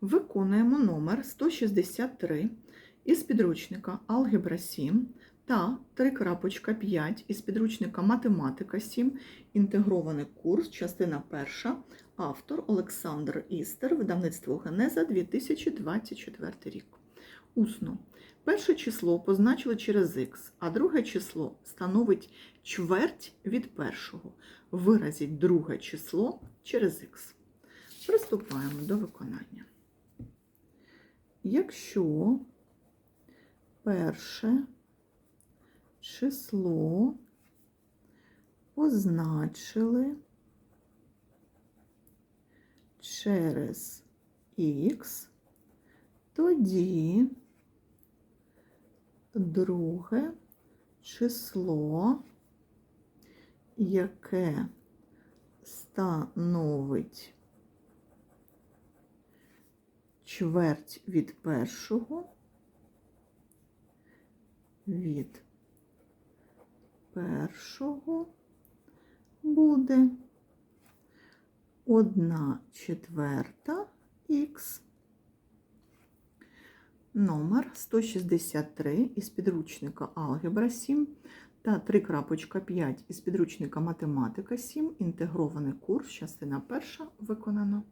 Виконуємо номер 163 із підручника Алгебра 7 та 3.5 із підручника Математика 7, інтегрований курс, частина 1, автор Олександр Істер, видавництво Генеза 2024 рік. Усно. Перше число позначили через х, а друге число становить чверть від першого. Виразіть друге число через х. Приступаємо до виконання. Якщо перше число позначили через х, тоді друге число, яке становить чверть від першого, від першого буде одна четверта х. Номер 163 із підручника Алгебра 7 та 3.5 із підручника Математика 7. Інтегрований курс, частина перша виконано.